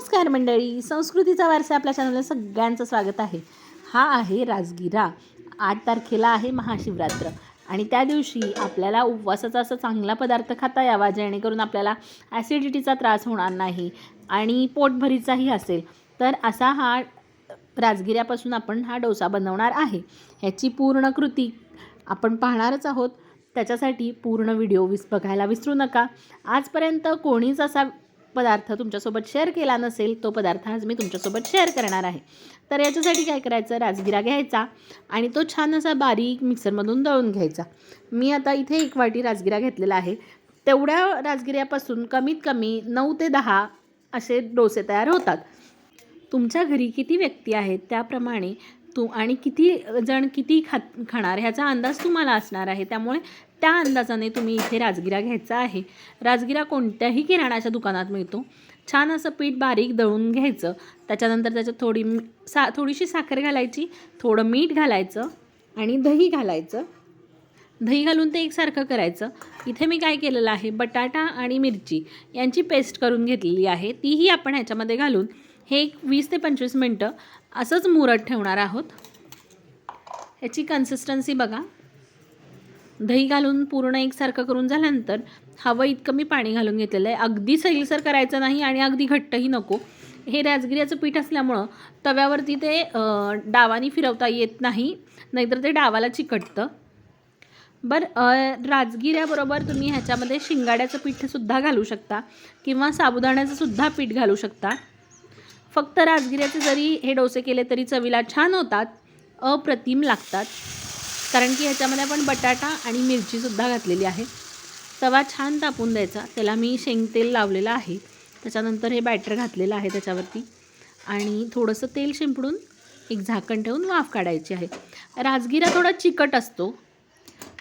नमस्कार मंडळी संस्कृतीचा वारसा आपल्या चॅनलला सगळ्यांचं स्वागत आहे. हा आहे राजगिरा. आठ तारखेला आहे महाशिवरात्र आणि त्या दिवशी आपल्याला उपवासाचा असा चांगला पदार्थ खाता यावा जेणेकरून आपल्याला ॲसिडिटीचा त्रास होणार नाही आणि पोटभरीचाही असेल. तर असा हा राजगिऱ्यापासून आपण हा डोसा बनवणार आहे. ह्याची पूर्ण कृती आपण पाहणारच आहोत. त्याच्यासाठी पूर्ण व्हिडिओ विस बघायला विसरू नका. आजपर्यंत कोणीच असा पदार्थ तुमच्यासोबत शेअर केला नसेल तो पदार्थ आज मी तुमच्यासोबत शेअर करणार आहे. तर याच्यासाठी काय करायचं? राजगिरा घ्यायचा आणि तो छान असा बारीक मिक्सरमधून दळून घ्यायचा. मी आता इथे एक वाटी राजगिरा घेतलेला आहे. तेवढ्या राजगिऱ्यापासून कमीत कमी नऊ ते दहा असे डोसे तयार होतात. तुमच्या घरी किती व्यक्ती आहेत? त्याप्रमाणे तू आणि किती जण किती खात खाणार ह्याचा अंदाज तुम्हाला असणार आहे. त्यामुळे त्या अंदाजाने तुम्ही इथे राजगिरा घ्यायचा आहे. राजगिरा कोणत्याही किराणाच्या दुकानात मिळतो. छान असं पीठ बारीक दळून घ्यायचं. त्याच्यानंतर त्याच्यात थोडी मी- सा थोडीशी साखर घालायची थोडं मीठ घालायचं आणि दही घालायचं. दही घालून ते एकसारखं करायचं. इथे मी काय केलेलं आहे? बटाटा आणि मिरची यांची पेस्ट करून घेतलेली आहे. तीही आपण ह्याच्यामध्ये घालून हे एक वीस ते पंचवीस मिनटं असंच मुरत ठेवणार आहोत. ह्याची कन्सिस्टन्सी बघा. दही घालून पूर्ण एकसारखं करून झाल्यानंतर हवं इतकं मी पाणी घालून घेतलेलं आहे. अगदी सैलसर करायचं नाही आणि अगदी घट्टही नको. हे राजगिऱ्याचं पीठ असल्यामुळं तव्यावरती ते डावानी फिरवता येत नाही नाहीतर ते डावाला चिकटतं. बरं राजगिऱ्याबरोबर तुम्ही ह्याच्यामध्ये शिंगाड्याचं पीठसुद्धा घालू शकता किंवा साबुदाण्याचं सुद्धा पीठ घालू शकता. फक्त राजगिऱ्याचे जरी हे डोसे केले तरी चवीला छान होतात अप्रतिम लागतात. कारण की ह्याच्यामध्ये आपण बटाटा आणि मिरचीसुद्धा घातलेली आहे. तवा छान तापून द्यायचा. त्याला मी शेंगतेल लावलेलं आहे. त्याच्यानंतर हे बॅटर घातलेलं आहे त्याच्यावरती. आणि थोडंसं तेल शिंपडून एक झाकण ठेवून वाफ काढायची आहे. राजगिरा थोडा चिकट असतो.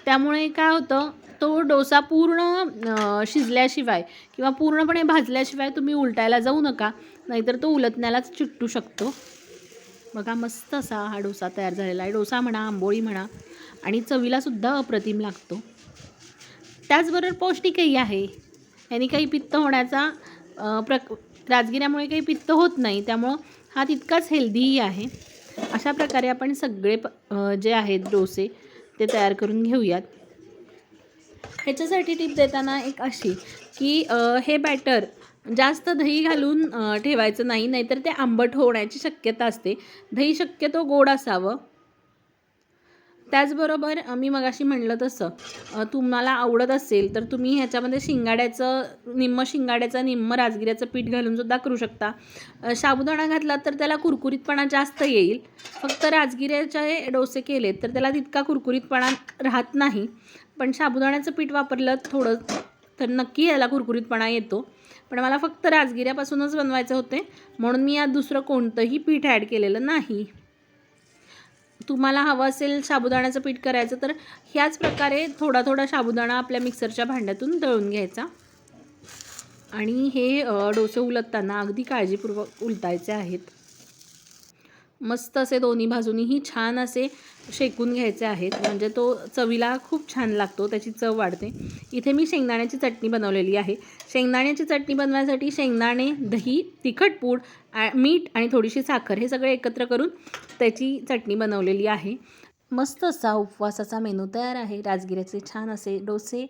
त्यामुळे काय होतं तो डोसा पूर्ण शिजल्याशिवाय किंवा पूर्णपणे भाजल्याशिवाय तुम्ही उलटायला जाऊ नका नाहीतर तो उलटण्यालाच चिट्टू शकतो. बघा मस्त असा हा डोसा तयार झालेला आहे. डोसा म्हणा आंबोळी म्हणा आणि चवीलासुद्धा अप्रतिम लागतो. त्याचबरोबर पौष्टिकही आहे. याने काही पित्त होण्याचा प्रक राजगिऱ्यामुळे काही पित्त होत नाही त्यामुळं हा तितकाच हेल्दीही आहे. अशा प्रकारे आपण सगळे प जे आहेत डोसे ते तयार करून घेऊयात. ह्याच्यासाठी टीप देताना एक अशी की हे बॅटर जास्त दही घालून ठेवायचं नाही नाहीतर ते आंबट होण्याची शक्यता असते. दही शक्यतो गोड असावं. त्याचबरोबर मी मगाशी म्हणलं तसं तुम्हाला आवडत असेल तर तुम्ही ह्याच्यामध्ये शिंगाड्याचं निम्म शिंगाड्याचं निम्म राजगिऱ्याचं पीठ घालून सुद्धा करू शकता. साबुदाणा घातला तर त्याला कुरकुरीतपणा जास्त येईल. फक्त राजगिऱ्याचे डोसे केलेत तर त्याला तितका कुरकुरीतपणा राहत नाही. पण साबुदाण्याचं पीठ वापरलं थोडं तर नक्की याला कुरकुरीतपणा येतो. पण मला फक्त राजगिऱ्यापासूनच बनवायचे होते. म्हणून मी यात दुसरं कोणतंही पीठ ॲड केलेलं नाही. तुम्हाला हवं असेल साबुदाण्याचं पीठ करायचं तर ह्याच प्रकारे थोडा थोडा साबुदाणा आपल्या मिक्सरच्या भांड्यातून दळून घ्यायचा. आणि हे डोसे उलटताना अगदी काळजीपूर्वक उलटायचे आहेत. मस्त असे दोन्ही बाजूनीही छान असे शेकून घ्यायचे आहेत. म्हणजे तो चवीला खूप छान लागतो त्याची चव वाढते. इथे मी शेंगदाण्याची चटणी बनवलेली आहे. शेंगदाण्याची चटणी बनवण्यासाठी शेंगदाणे दही तिखट पूड मीठ आणि थोडीशी साखर हे सगळे एकत्र करून त्याची चटणी बनवलेली आहे. मस्त असा उपवासाचा मेनू तयार आहे. राजगिऱ्याचे छान असे डोसे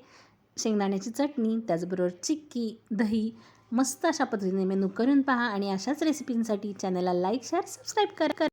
शेंगदाण्याची चटणी त्याचबरोबर चिक्की दही मस्त अशा पद्धतीने मेनू करून पहा आणि अशाच रेसिपींसाठी चॅनलला लाईक शेअर सबस्क्राईब करा